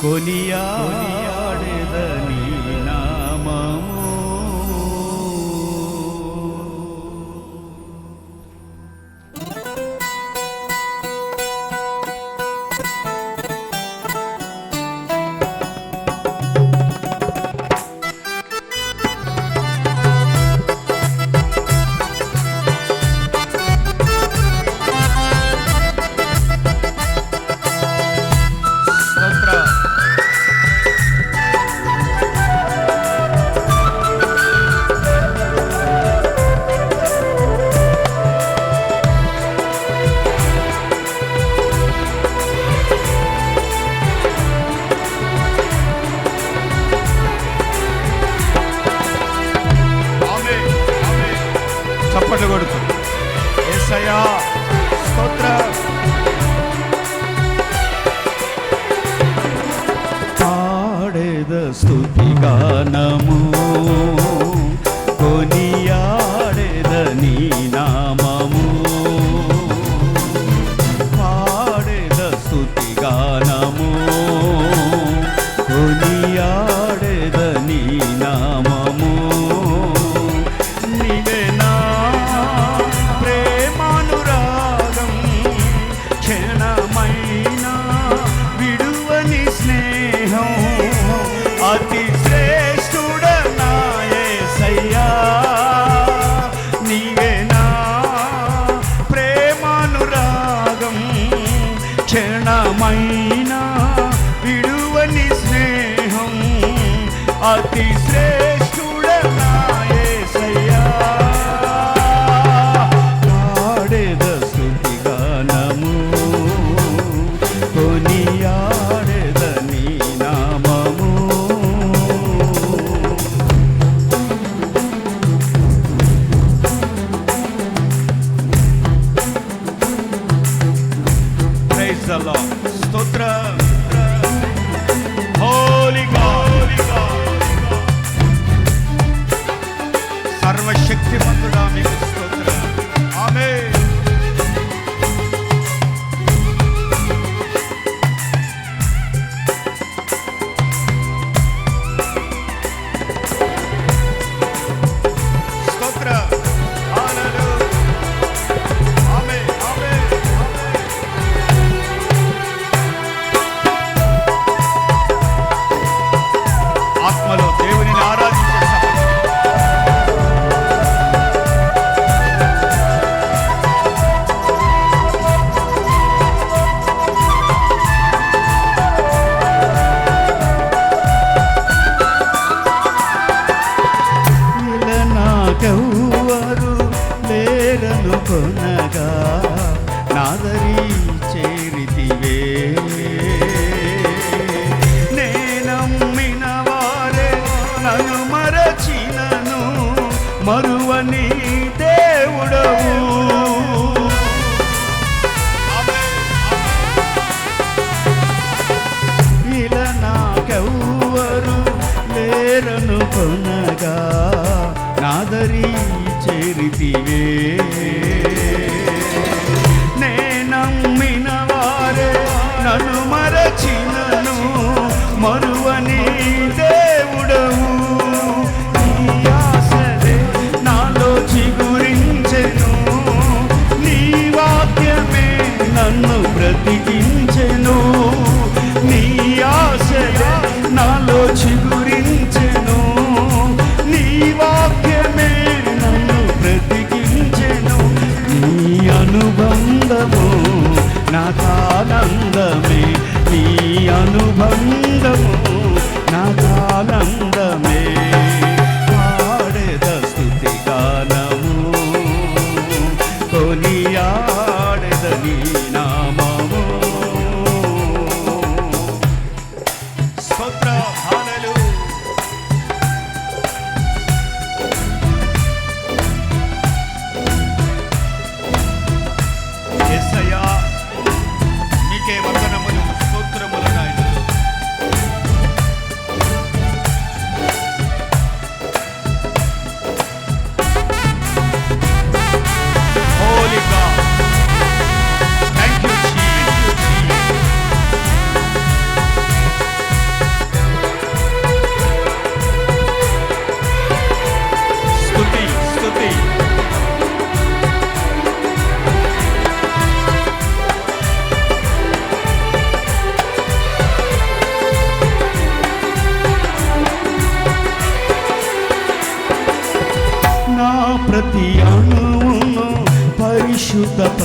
കൊനിയാടുക നീ. अतिश्रेष्ठ Afrodami Gusto చేరను కొనగా నాదరి చేరితివే. నేనమ్మిన వారే నన్ను మరచిన నాకానందమే నీ అనుబంధము నాకానంద నా ప్రతి అణువును పరిశుద్ధపరచెను.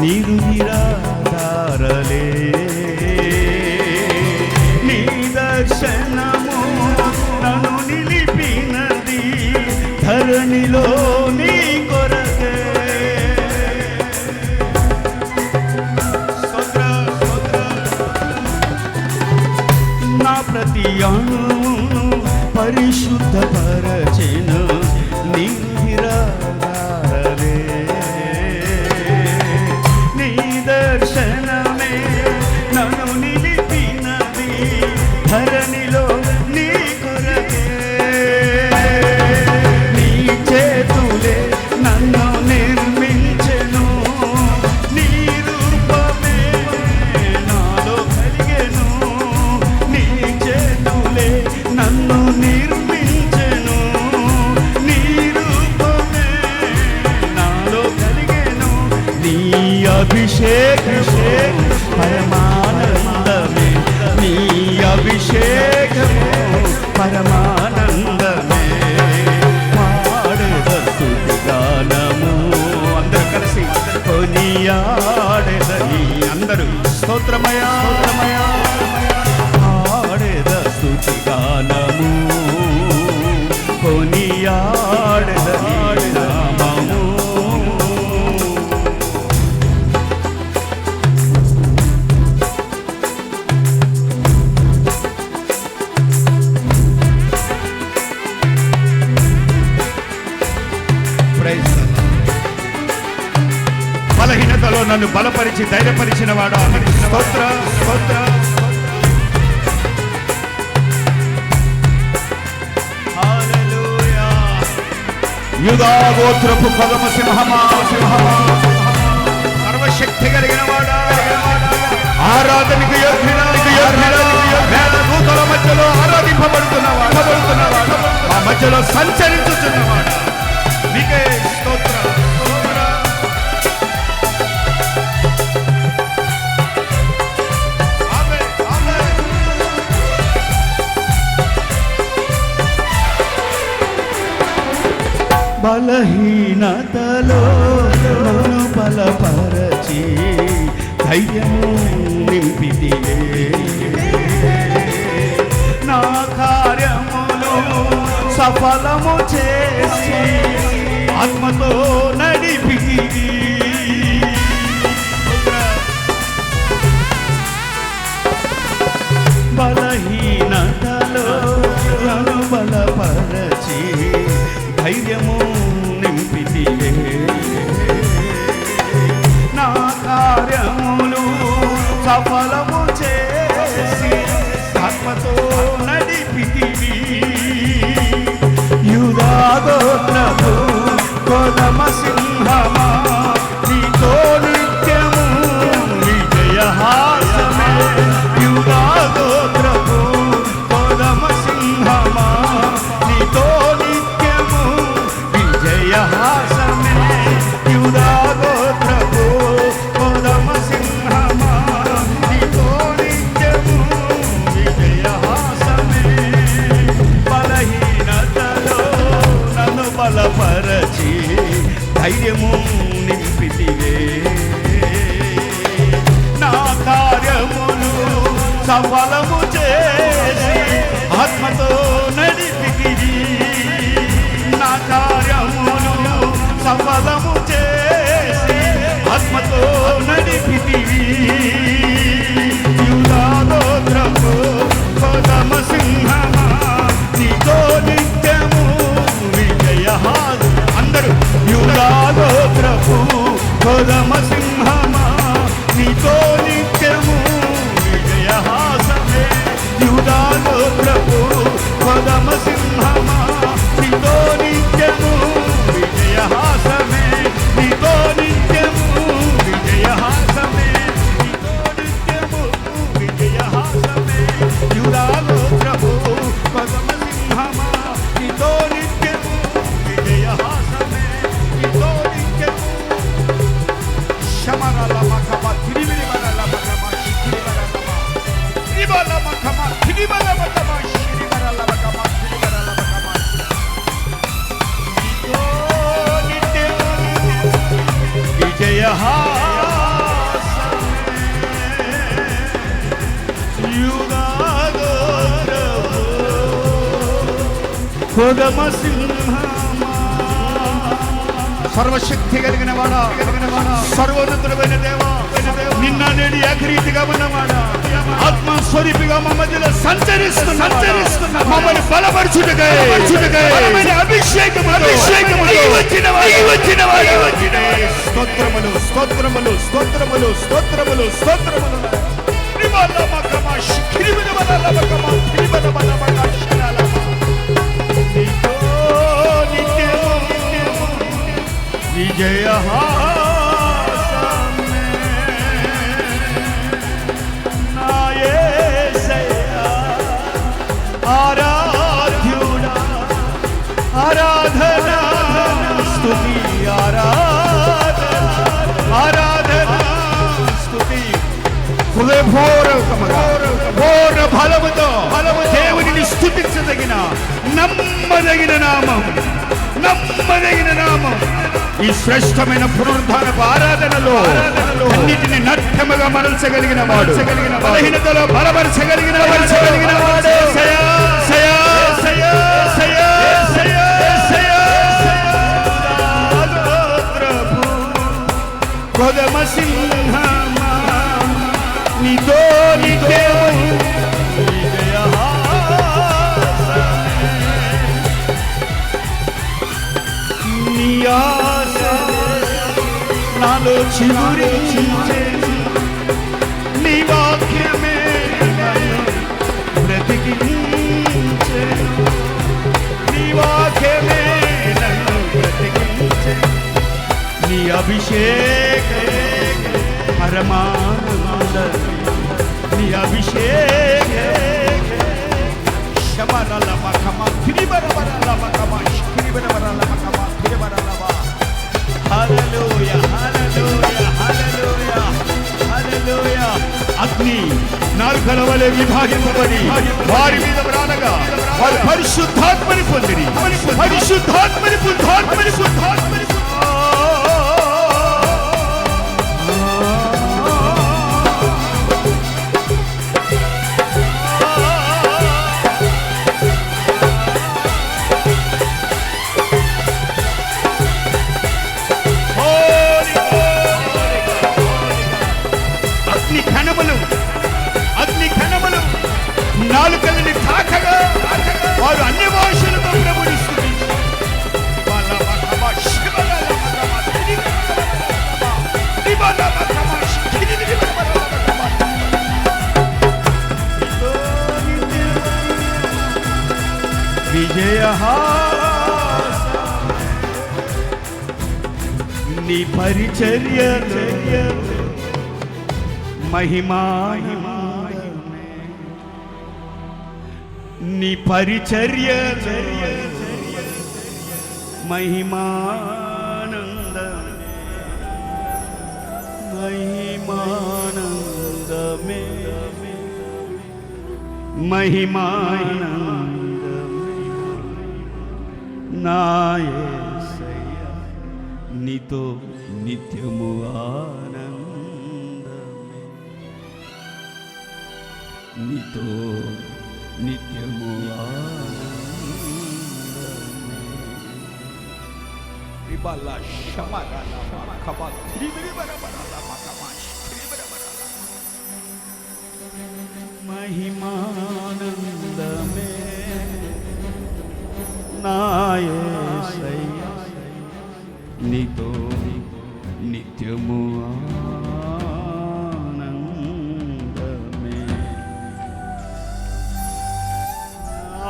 నీరు నిరాధారలే నీ దర్శనము నన్ను నిలిపినది. ధరణిలో అభిషేకము పరమా బలహీనతలో నన్ను బలపరిచి ధైర్యపరిచిన వాడు యుగాగోత్రపు స్తోత్ర. పదమ సింహమా సింహమా. సర్వశక్తి కలిగిన వాడా. ఆరాధనకు యోగ్యుడానికి మధ్యలో ఆరాధింపబడుతున్నవాడు ఆ మధ్యలో సంచరించుతున్నవాడు నీకే స్తోత్ర బలహీనతలో నన్ను బలపరచి ధైర్యము నింపితివే నా కార్యములు సఫలము చేసి ఆత్మతో నడిపి సింహమా సర్వశక్తి కలిగిన వాడా. సర్వోన్నతుడమైన దేవా. నిన్న నేడు ఏకరీతిగా ఉన్నవాడా. ఆత్మ స్వరూపిగా మా మధ్యలో సంచరిస్తున్న సంచరిస్తున్న మమ్మల్ని బలపరచుటకై. అభిషేకం అభిషేకము వచ్చిన వచ్చిన స్తోత్రములు స్తోత్రములు స్తోత్రములు స్తోత్రములు స్తోత్రములు. త్రివల్ల మకమ శిఖిరివల వల్ల మకమ త్రివల వల్ల మకమ విజయ ఆరాధ్యుడా ఆరాధన స్తుతి ఆరాధన ఆరాధన స్తుతి హృదయపూర్వకముగా పూర్ణ బలముతో దేవునిని స్థుతించదగిన నమ్మదగిన నామం నమ్మదగిన నామం. ఈ శ్రేష్టమైన పునరుద్ధానపు ఆరాధనలో అన్నిటిని నట్టముగా మరల్చగలిగిన వాడు. బలహీనతలో బలపరచగలిగిన పరచగలిగిన వాడు సయా సయా సయా సయా సయా సయా నాలో చిగురించే నీ వాక్యమే నన్ను బ్రతికించే. నీ వాక్యమే నన్ను బ్రతికించే. నీ అభిషేకమే పరమానంద నీ అభిషేక శమరలమకమ హల్లెలూయా. అగ్ని నాలుకల వలె విభాగింపబడి వారి మీద ప్రాణగా వారు పరిశుద్ధాత్మని పొందిరి పరిశుద్ధాత్మని బుద్ధాత్మని బుద్ధాత్మని నీ పరిచర్య మహిమా నీ పరిచర్య మహిమానంద మహిమానందమే మహిమానందమే నాయసయ్య నీతో నిత్యము ఆనందమే నీతో నిత్యము ఆనందమే ఇబల్ల శమరల నీతో నిత్యము ఆనందమే.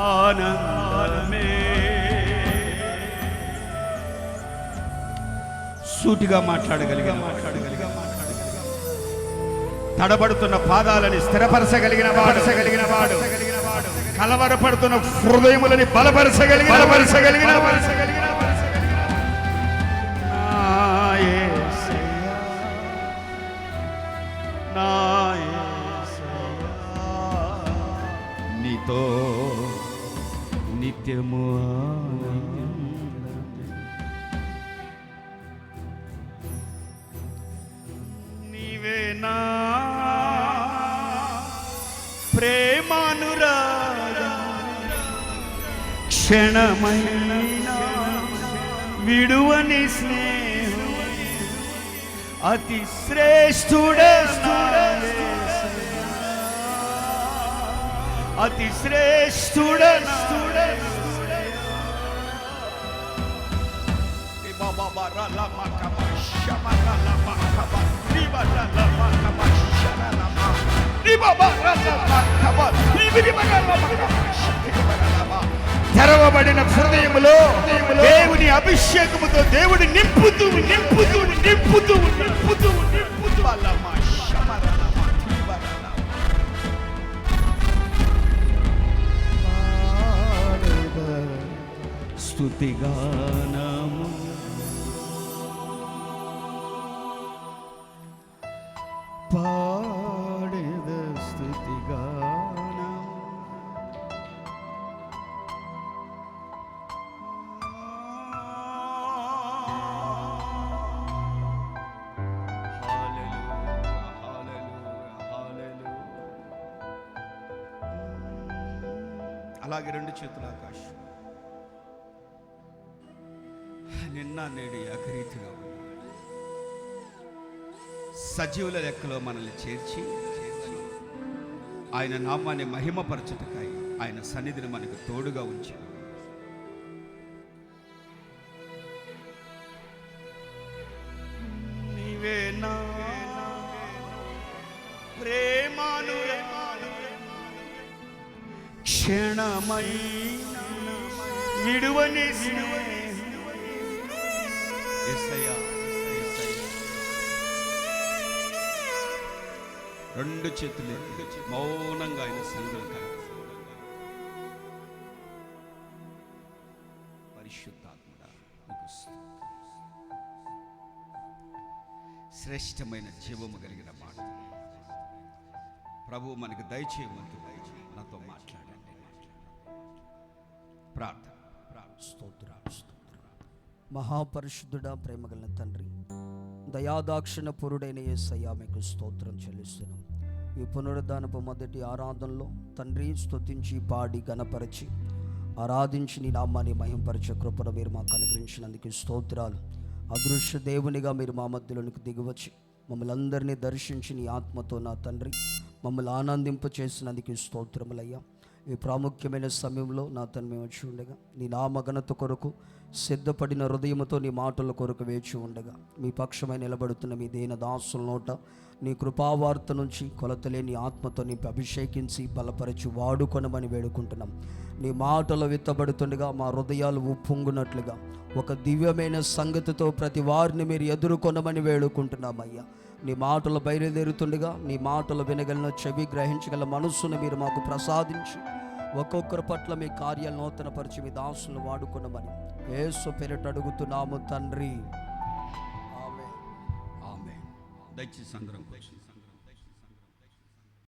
ఆనందమే. సూటిగా మాట్లాడగలిగిన మాట్లాడగలిగిన తడబడుతున్న పాదాలని స్థిరపరచగలిగిన వాడసగలిగిన వాడు. కలవరపడుతున్న హృదయములని బలపరచగలిగిన బలపరచగలిగిన బలపరచగలిగిన నిత్యము నీవే నా ప్రేమానురాగ క్షణమైన విడువని స్నేహ. అతి శ్రేష్ఠుడే అతి శ్రేష్ఠుడ తెరవబడిన హృదయములో దేవుని అభిషేకముతో దేవుడు నింపుతూ నింపుతూ నింపుతూ నింపుతూ నింపుతూ. అల్లమా పాడేద స్తుతిగానము అలాగే రెండు చేతుల ఆకాశం. నిన్న నేడు ఏకరీతిగా సజీవుల లెక్కలో మనల్ని చేర్చి చేర్చి ఆయన నామాన్ని మహిమపరచుటకాయ ఆయన సన్నిధిని మనకు తోడుగా ఉంచాడు నా ప్రేమాను క్షణమై విడువని యేసయ్యా, యేసయ్యా. రెండు చేతులు మౌనంగా ఆయన సంఘం పరిశుద్ధాత్ముడా శ్రేష్టమైన జీవము కలిగిన మాట. ప్రభు మనకు దయచేయమంతు నాతో మాట్లాడండి. ప్రార్థన. స్తోత్ర స్తోత్రాలు. మహాపరిశుద్ధుడా ప్రేమగల తండ్రి. దయాదాక్షిణ పురుడైన ఏసయ్యా మీకు స్తోత్రం చెల్లిస్తున్నాం. ఈ పునరుద్ధానపు మొదటి ఆరాధనలో తండ్రి స్తుతించి పాడి గణపరిచి ఆరాధించి నీ నామాన్ని మహింపరిచే కృపను మీరు మాకు అనుగ్రహించినందుకు స్తోత్రాలు. అదృశ్య దేవునిగా మీరు మా మధ్యలోనికి దిగివచ్చి మమ్మల్ని అందరినీ దర్శించి నీ ఆత్మతో నా తండ్రి మమ్మల్ని ఆనందింప చేసినందుకు స్తోత్రములయ్యా. ఈ ప్రాముఖ్యమైన సమయంలో నా తను మేము వచ్చి ఉండగా నీ నామఘనత కొరకు సిద్ధపడిన హృదయముతో నీ మాటల కొరకు వేచి ఉండగా మీ పక్షమై నిలబడుతున్న మీ దేన దాసుల నోట నీ కృపావార్త నుంచి కొలతలేని ఆత్మతో నింపి అభిషేకించి బలపరిచి వాడుకొనమని వేడుకుంటున్నాం. నీ మాటలు విత్తబడుతుండగా మా హృదయాలు ఉప్పొంగునట్లుగా ఒక దివ్యమైన సంగతితో ప్రతి వారిని మీరు ఎదుర్కొనమని వేడుకుంటున్నామయ్యా నీ మాటలు బయలుదేరుతుండగా నీ మాటలు వినగలిగిన చెవి గ్రహించగల మనస్సును మీరు మాకు ప్రసాదించి ఒక్కొక్కరి పట్ల మీ కార్యాలు నూతనపరిచి మీ దాసులు వాడుకున్నామని ఏసు పేరిట అడుగుతున్నాము తండ్రి. ఆమె ఆమె దయచేసి అందరం